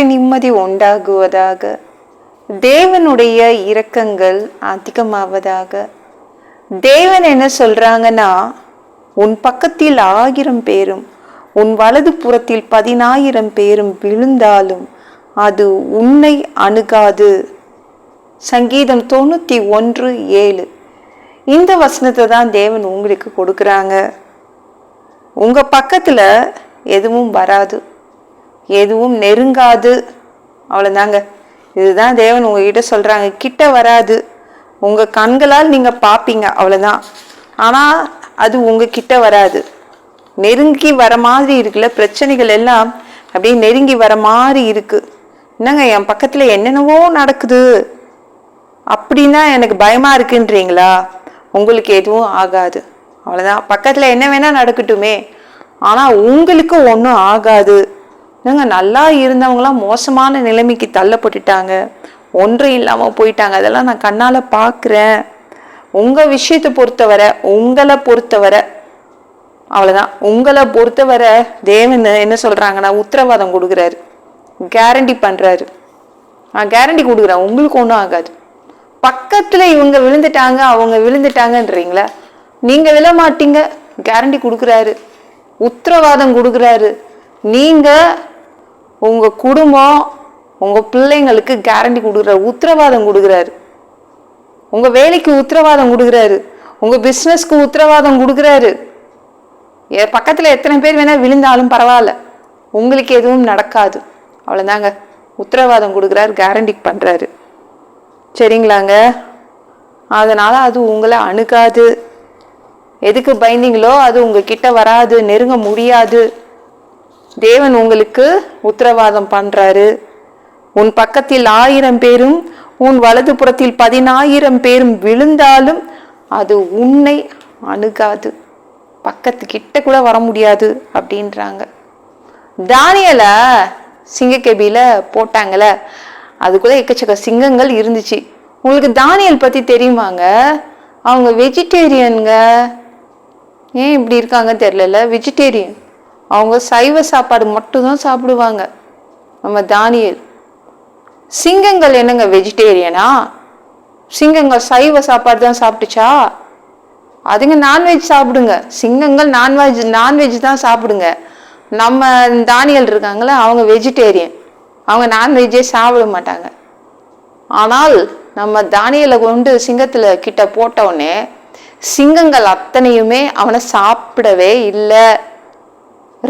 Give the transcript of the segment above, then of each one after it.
நிம்மதி உண்டாகுவதாக. தேவனுடைய இரக்கங்கள் அதிகமாவதாக. தேவன் என்ன சொல்றாங்கன்னா உன் பக்கத்தில் ஆயிரம் பேரும் உன் வலது புறத்தில் பதினாயிரம் பேரும் விழுந்தாலும் அது உன்னை அணுகாது சங்கீதம் தொண்ணூற்றி ஒன்று ஏழு. இந்த வசனத்தை தான் தேவன் உங்களுக்கு கொடுக்குறாங்க. உங்கள் பக்கத்தில் எதுவும் வராது. எதுவும் நெருங்காது. அவ்வளோதாங்க இதுதான் தேவன் உங்ககிட்ட சொல்கிறாங்க கிட்ட வராது. உங்கள் கண்களால் நீங்கள் பார்ப்பீங்க அவ்வளோதான் ஆனால் அது உங்கள் கிட்ட வராது. நெருங்கி வர மாதிரி இருக்குல்ல? பிரச்சனைகள் எல்லாம் அப்படியே நெருங்கி வர மாதிரி இருக்குது என்னங்க என் பக்கத்தில் என்னென்னவோ நடக்குது. அப்படின்னா எனக்கு பயமாக இருக்குன்றீங்களா? உங்களுக்கு எதுவும் ஆகாது. அவ்வளோதான் பக்கத்தில் என்ன வேணால் நடக்கட்டுமே. ஆனால் உங்களுக்கு ஒன்றும் ஆகாது. என்னங்க நல்லா இருந்தவங்களாம் மோசமான நிலைமைக்கு தள்ளப்பட்டுட்டாங்க. ஒன்றும் இல்லாமல் போயிட்டாங்க. அதெல்லாம் நான் கண்ணால் பார்க்குறேன் உங்கள் விஷயத்தை பொறுத்தவரை உங்களை பொறுத்தவரை அவ்வளோதான் உங்களை பொறுத்தவரை தேவன் என்ன சொல்கிறாங்கன்னா உத்தரவாதம் கொடுக்குறாரு. கேரண்டி பண்ணுறாரு நான் கேரண்டி கொடுக்குறேன். உங்களுக்கு ஒன்றும் ஆகாது. பக்கத்தில் இவங்க விழுந்துட்டாங்க அவங்க விழுந்துட்டாங்கன்றீங்களா? நீங்கள் விழ மாட்டீங்க. கேரண்டி கொடுக்குறாரு. உத்தரவாதம் கொடுக்குறாரு. நீங்கள் உங்கள் குடும்பம் உங்கள் பிள்ளைங்களுக்கு கேரண்டி கொடுக்குறாரு உத்தரவாதம் கொடுக்குறாரு. உங்கள் வேலைக்கு உத்தரவாதம் கொடுக்குறாரு. உங்கள் பிஸ்னஸ்க்கு உத்தரவாதம் கொடுக்குறாரு. ஏ பக்கத்தில் எத்தனை பேர் வேணால் விழுந்தாலும் பரவாயில்ல. உங்களுக்கு எதுவும் நடக்காது. அவ்வளோதாங்க உத்தரவாதம் கொடுக்குறாரு கேரண்டி பண்ணுறாரு சரிங்களாங்க? அதனால் அது உங்களை அணுகாது. எதுக்கு பயந்தீங்களோ அது உங்கள் கிட்டே வராது. நெருங்க முடியாது. தேவன் உங்களுக்கு உத்தரவாதம் பண்றாரு. உன் பக்கத்தில் ஆயிரம் பேரும் உன் வலது புறத்தில் பதினாயிரம் பேரும் விழுந்தாலும் அது உன்னை அணுகாது. பக்கத்து கிட்ட கூட வர முடியாது அப்படின்றாங்க. தானியல சிங்கக்கேபியில போட்டாங்கல்ல அதுக்குள்ள எக்கச்சக்க சிங்கங்கள் இருந்துச்சு. உங்களுக்கு தானியல் பத்தி தெரியுமாங்க? அவங்க வெஜிடேரியனுங்க ஏன் இப்படி இருக்காங்க தெரியல வெஜிடேரியன் அவங்க சைவ சாப்பாடு மட்டும்தான் சாப்பிடுவாங்க. நம்ம தானியல். சிங்கங்கள் என்னங்க வெஜிடேரியனா சிங்கங்கள் சைவ சாப்பாடு தான் சாப்பிட்டுச்சா? அதுங்க நான்வெஜ் சாப்பிடுங்க. சிங்கங்கள் நான்வெஜ் நான்வெஜ் தான் சாப்பிடுங்க. நம்ம தானியல் இருக்காங்களே அவங்க வெஜிடேரியன் அவங்க நான்வெஜ்ஜே சாப்பிட மாட்டாங்க. ஆனால் நம்ம தானியலை கொண்டு சிங்கத்தில் கிட்ட போட்டவுடனே சிங்கங்கள் அத்தனையுமே அவனை சாப்பிடவே இல்லை.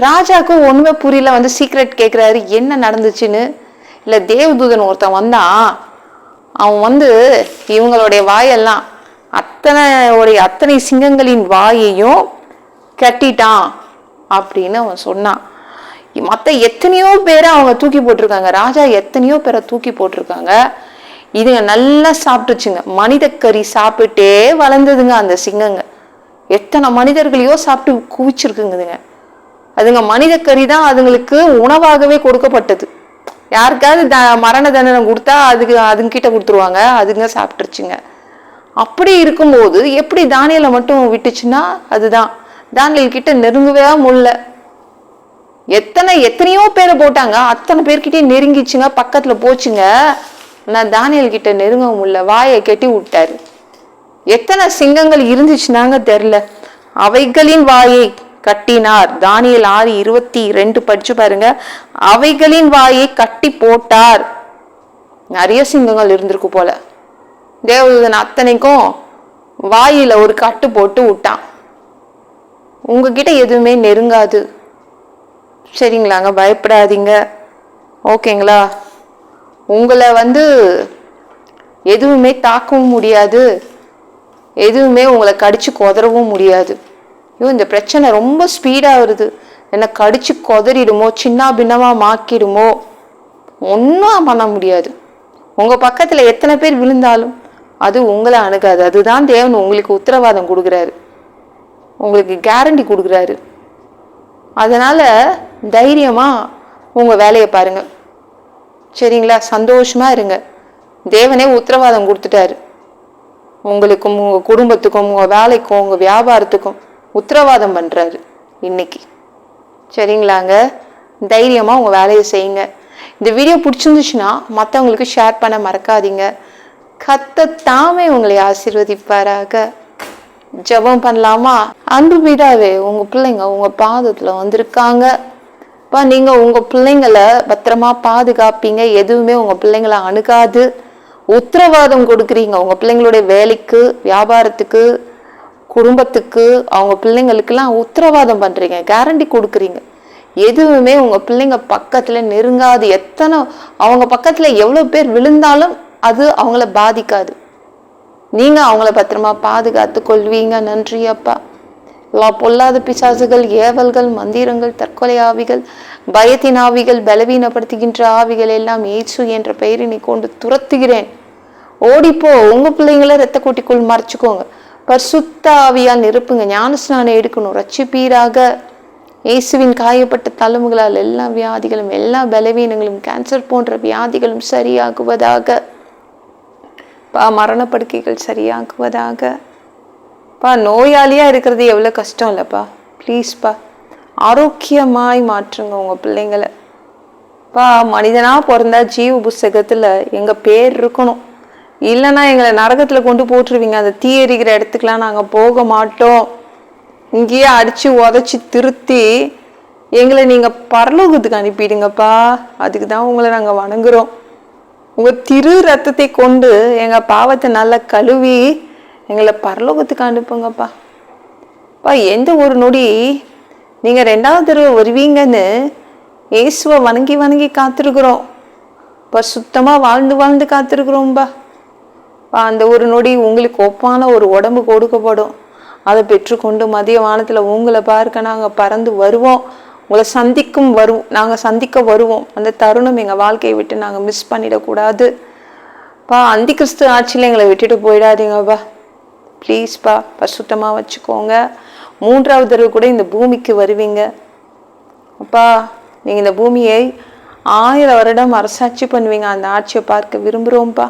ராஜாவுக்கு ஒன்றுமே புரியல வந்து சீக்ரெட் கேட்குறாரு என்ன நடந்துச்சுன்னு. இல்லை தேவதூதன் ஒருத்தன் வந்தான். அவன் வந்து இவங்களுடைய வாயெல்லாம் அத்தனை உடைய அத்தனை சிங்கங்களின் வாயையும் கட்டிட்டான் அப்படின்னு அவன் சொன்னான். மற்ற எத்தனையோ பேரை அவங்க தூக்கி போட்டிருக்காங்க. ராஜா எத்தனையோ பேரை தூக்கி போட்டிருக்காங்க. இதுங்க நல்லா சாப்பிட்டுச்சுங்க. மனித கறி சாப்பிட்டே வளர்ந்ததுங்க அந்த சிங்கங்க. எத்தனை மனிதர்களையோ சாப்பிட்டு குவிச்சிருக்குங்குதுங்க. அதுங்க மனித கறி தான் அதுங்களுக்கு உணவாகவே கொடுக்கப்பட்டது. யாருக்காவது த மரண தண்டனை கொடுத்தா அதுக்கு அதுங்கிட்ட கொடுத்துருவாங்க அதுங்க சாப்பிட்டுருச்சுங்க. அப்படி இருக்கும்போது எப்படி தானியலை மட்டும் விட்டுச்சுன்னா அதுதான். தானியல் கிட்ட நெருங்கவே முடியல. எத்தனை எத்தனையோ பேரை போட்டாங்க. அத்தனை பேர்கிட்டயும் நெருங்கிச்சுங்க பக்கத்துல போச்சுங்க. நான் தானியல் கிட்ட நெருங்க முடியல வாயை கட்டி விட்டாரு. எத்தனை சிங்கங்கள் இருந்துச்சுனாங்க தெரில அவைகளின் வாயை கட்டினார். தானியல் ஆறு இருபத்தி ரெண்டு படிச்சு பாருங்க. அவைகளின் வாயை கட்டி போட்டார். நிறைய சிங்கங்கள் இருந்திருக்கு போல. தேவதூதன் அத்தனைக்கும் வாயில ஒரு கட்டு போட்டு விட்டான். உங்ககிட்ட எதுவுமே நெருங்காது. சரிங்களாங்க பயப்படாதீங்க. ஓகேங்களா? உங்களை வந்து எதுவுமே தாக்கவும் முடியாது. எதுவுமே உங்களை கடிச்சு கொதறவும் முடியாது. ஐயோ இந்த பிரச்சனை ரொம்ப ஸ்பீடாக வருது. என்னை கடிச்சு கொதறிடுமோ சின்ன பின்னமாக மாக்கிடுமோ? ஒன்றும் பண்ண முடியாது. உங்கள் பக்கத்தில் எத்தனை பேர் விழுந்தாலும் அது உங்களை அணுகாது. அதுதான் தேவன் உங்களுக்கு உத்தரவாதம் கொடுக்குறாரு. உங்களுக்கு கேரண்டி கொடுக்குறாரு. அதனால் தைரியமாக உங்கள் வேலையை பாருங்கள் சரிங்களா? சந்தோஷமாக இருங்க. தேவனே உத்தரவாதம் கொடுத்துட்டாரு. உங்களுக்கும் உங்கள் குடும்பத்துக்கும் உங்கள் வேலைக்கும் உங்கள் வியாபாரத்துக்கும் உத்தரவாதம் பண்ணுறாரு இன்னைக்கு. சரிங்களாங்க? தைரியமாக உங்கள் வேலையை செய்யுங்க. இந்த வீடியோ பிடிச்சிருந்துச்சுன்னா மற்றவங்களுக்கு ஷேர் பண்ண மறக்காதீங்க. கத்த தாமே உங்களை ஆசீர்வதிப்பாராக. ஜெபம் பண்ணலாமா? அன்பு வீடாவே உங்கள் பிள்ளைங்க உங்கள் பாதத்தில் வந்திருக்காங்க. இப்போ நீங்கள் உங்கள் பிள்ளைங்களை பத்திரமா பாதுகாப்பீங்க. எதுவுமே உங்கள் பிள்ளைங்களை அணுகாது. உத்தரவாதம் கொடுக்குறீங்க. உங்கள் பிள்ளைங்களுடைய வேலைக்கு வியாபாரத்துக்கு குடும்பத்துக்கு அவங்க பிள்ளைங்களுக்கெல்லாம் உத்தரவாதம் பண்ணுறீங்க கேரண்டி கொடுக்குறீங்க. எதுவுமே உங்கள் பிள்ளைங்க பக்கத்தில் நெருங்காது. எத்தனை அவங்க பக்கத்தில் எவ்வளோ பேர் விழுந்தாலும் அது அவங்கள பாதிக்காது. நீங்கள் அவங்கள பத்திரமா பாதுகாத்து கொள்வீங்க. நன்றி அப்பா. எல்லா பொல்லாத பிசாசுகள் ஏவல்கள் மந்திரங்கள் தற்கொலை ஆவிகள் பயத்தின் ஆவிகள் பலவீனப்படுத்துகின்ற ஆவிகள் எல்லாம் ஏச்சு என்ற பெயரினை கொண்டு துரத்துகிறேன். ஓடிப்போ உங்கள் பிள்ளைங்கள ரத்த கூட்டிக்குள் மறைச்சிக்கோங்க. பர்சுத்தாவியால் நிரப்புங்க. ஞானஸ்நானம் எடுக்கணும். ரட்சிப்பீராக இயேசுவின் காயப்பட்ட தழும்புகளால் எல்லா வியாதிகளும் எல்லா பலவீனங்களும் கேன்சர் போன்ற வியாதிகளும் சரியாகுவதாக. பா மரணப்படுக்கைகள் சரியாகுவதாக. பா நோயாளியாக இருக்கிறது எவ்வளோ கஷ்டம் இல்லைப்பா. ப்ளீஸ்ப்பா ஆரோக்கியமாய் மாற்றுங்க உங்கள் பிள்ளைங்களை. பா மனிதனாக பிறந்தா ஜீவ புஸ்தகத்தில் எங்கள் பேர் இருக்கணும். இல்லைன்னா எங்களை நரகத்தில் கொண்டு போட்டுருவீங்க. அந்த தீ எரிக்கிற இடத்துக்குலாம் நாங்கள் போக மாட்டோம். இங்கேயே அடித்து உதச்சி திருத்தி எங்களை நீங்கள் பரலோகத்துக்கு அனுப்பிடுங்கப்பா. அதுக்கு தான் உங்களை நாங்கள் வணங்குறோம். உங்கள் திரு ரத்தத்தை கொண்டு எங்கள் பாவத்தை நல்லா கழுவி எங்களை பரலோகத்துக்கு அனுப்புங்கப்பா. பா எந்த ஒரு நொடி நீங்கள் ரெண்டாவது தடவை வருவீங்கன்னு இயேசுவை வணங்கி வணங்கி காத்திருக்கிறோம். இப்போ சுத்தமாக வாழ்ந்து வாழ்ந்து காத்திருக்கிறோம்பா. அந்த ஒரு நொடி உங்களுக்கு ஒப்பான ஒரு உடம்பு கொடுக்கப்படும். அதை பெற்றுக்கொண்டு மதிய வானத்தில் உங்களை பார்க்க நாங்கள் பறந்து வருவோம். உங்களை சந்திக்கும் வரும் நாங்கள் சந்திக்க வருவோம். அந்த தருணம் எங்கள் வாழ்க்கையை விட்டு நாங்கள் மிஸ் பண்ணிடக்கூடாது. பா அந்தி கிறிஸ்து ஆட்சியில் எங்களை விட்டுட்டு போயிடாதீங்கப்பா. ப்ளீஸ்ப்பா பசுத்தமாக வச்சுக்கோங்க. மூன்றாவது தடவை கூட இந்த பூமிக்கு வருவீங்க. அப்பா நீங்கள் இந்த பூமியை ஆயிரம் வருடம் அரசாட்சி பண்ணுவீங்க. அந்த ஆட்சியை பார்க்க விரும்புகிறோம்ப்பா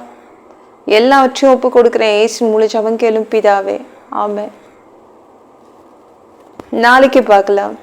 எல்லாவற்றையும் ஒப்பு கொடுக்குறேன் ஏசு முழு ஜபம் கேளும் பிதாவே. ஆமே நாளைக்கு பார்க்கலாம்.